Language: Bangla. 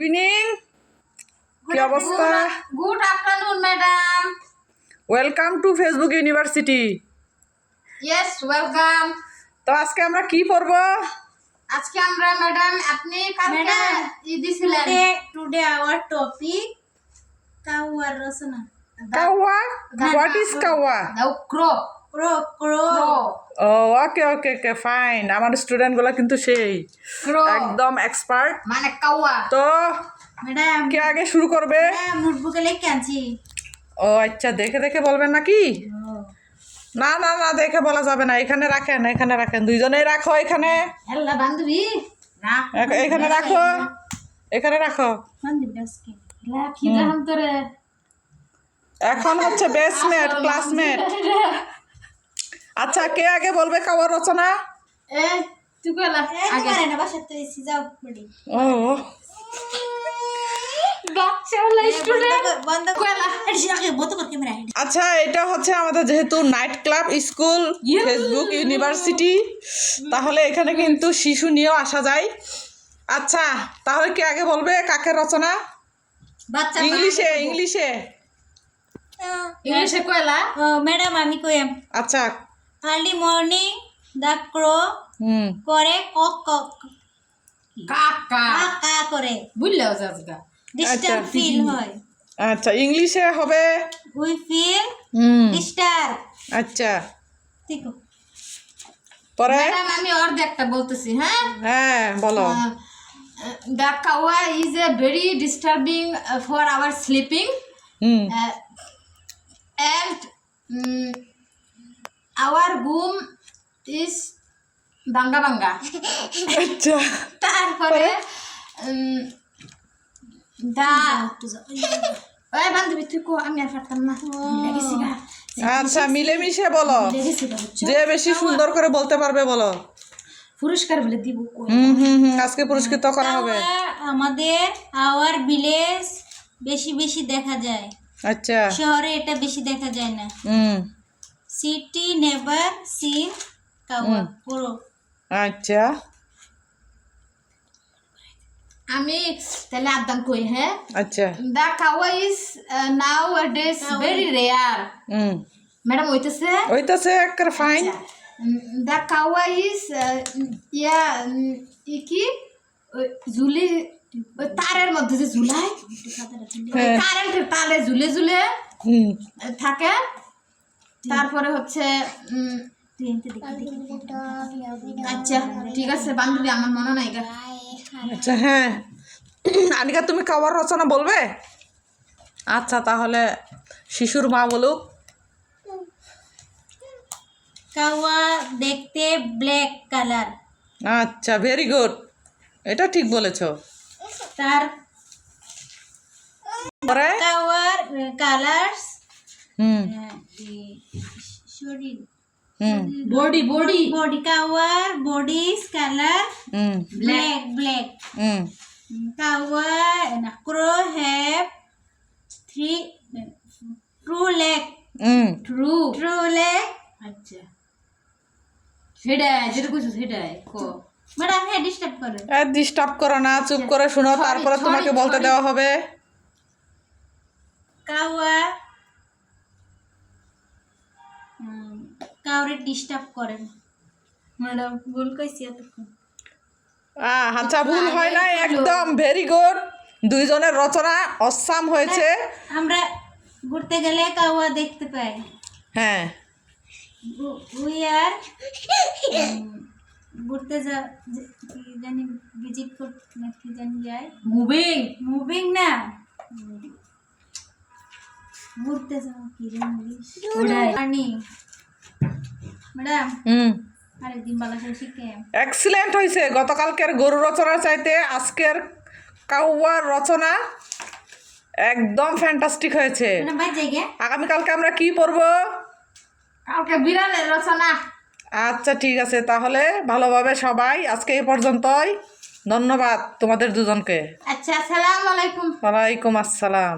ইভিনিং কি অবস্থা good afternoon madam welcome to Facebook university yes welcome তো আজকে আমরা কি পড়ব আজকে আমরা ম্যাডাম আপনি কালকে Madam, ই দিছিলেন Today, today our topic Kawar Rosana. কাওয়া হোয়াট ইজ কাওয়া the crow. Crow O okay okay okay fine আমার স্টুডেন্টগুলো কিন্তু সেই। একদম এক্সপার্ট মানে কাওয়া। তো Madam, কে আগে শুরু করবে? Notebook লিখে আনছি। ও আচ্ছা দেখে দেখে বলবেন নাকি? না না না দেখে বলা যাবে না। এখানে রাখেন এখানে রাখেন। দুইজনেই রাখো এখানে। বান্ধবী। রাখ। এখানে রাখো। এখানে রাখো। এখন হচ্ছে বেসমেট ক্লাসমেট আচ্ছা কে আগে বলবে কাওয়ার রচনা। আচ্ছা এটা হচ্ছে আমাদের যেহেতু night club school Facebook university. তাহলে এখানে কিন্তু শিশু নিয়েও আসা যায়। আচ্ছা তাহলে কে আগে বলবে কাকের রচনা? ইংলিশে ইংলিশে। ইংলিশে কয়লা ম্যাডাম আমি কইম আচ্ছা আর্লি মর্নিং দ্য ক্রো হুম। করে কক কক। কাকা। কা কা করে। বুঝলেও যাসগা ডিস্টার্ব ফিল হয়। আচ্ছা ইংলিশে হবে? We feel hmm. ডিস্টার্ব আচ্ছা। ঠিক। পরে? আমি অর্ধেকটা বলতেছি হ্যাঁ? হ্যাঁ বলো। the kawa is a very disturbing uh, for our sleeping our room is banga banga. আচ্ছা। তারপরে উম, দা ওই বান্ধবী তুই কো আমি আর পারতাম না। আচ্ছা মিলেমিশে বলো? যে বেশি সুন্দর করে বলতে পারবে বলো। পুরস্কার বলে দিব হুম হুম হুম আজকে পুরস্কৃত করা হবে। আমাদের আওয়ার ভিলেজ বেশি বেশি দেখা যায়। আচ্ছা। শহরে এটা বেশি দেখা যায় না। হুম। সিটি নেভার সিন কাওয়া পুরো আচ্ছা আমি তাহলে আদান কই হ্যাঁ আচ্ছা the kahwa is nowadays very rare hmm madam হইতেছে ওইটাছে একটা fine the kahwa is yeah ই কি ওই ঝুলি ওই তারের মধ্যে যে ঝুলায় হ্যাঁ কারেন্টের তারে ঝুলে ঝুলে হুম থাকে তারপরে হচ্ছে আচ্ছা ঠিক আছে বান্ধবী আমার মনে নাই গা। আচ্ছা হ্যাঁ। আনিকা তুমি খাবার রচনা বলবে? আচ্ছা তাহলে শিশুর মা বলুক। কাওয়া দেখতে ব্ল্যাক কালার। আচ্ছা ভেরি গুড। এটা ঠিক বলেছ। তার পরে কাওয়ার কালার্স হুম। শরীর। হুম। বডি বডি বডি কাওয়ার body's colour hmm. Black black hmm. Kahwa crow have three true leg hmm. True true leg আচ্ছা। সেটাই যেটা কইছো সেটাই কো। ম্যাডাম হ্যাঁ ডিস্টার্ব করে। ডিস্টার্ব করো না চুপ করে শুনো তারপরে তোমাকে বলতে. দেওয়া হবে। কাওয়া কাউরে ডিস্টার্ব করে ম্যাডাম ভুল কইছি এতক্ষণ। আচ্ছা ভুল হয় না একদম ভেরি গুড দুইজনের রচনা অসাম হয়েছে। আমরা ঘুরতে গেলে কাওয়া দেখতে পাই। হ্যাঁ। উই আর ঘুরতে যা কি জানি ভিজিট করতে না কি জানি যায়। মুভিং মুভিং না। ঘুরতে যাও কি রে ইংলিশ ওটাই। পানি ম্যাডাম হুম আরেকদিন বালা করে শিখে এক্সিলেন্ট হয়েছে গতকালকের গরু রচনার চাইতে আজকের কাউয়ার রচনা একদম ফ্যান্টাস্টিক হয়েছে। আগামীকালকে আমরা কি পড়ব? কালকে বিড়ালের রচনা। আচ্ছা ঠিক আছে। তাহলে ভালোভাবে সবাই আজকে এই পর্যন্তই। ধন্যবাদ তোমাদের দুজনকে। আচ্ছা আসসালামু আলাইকুম। ওয়ালাইকুম আসসালাম।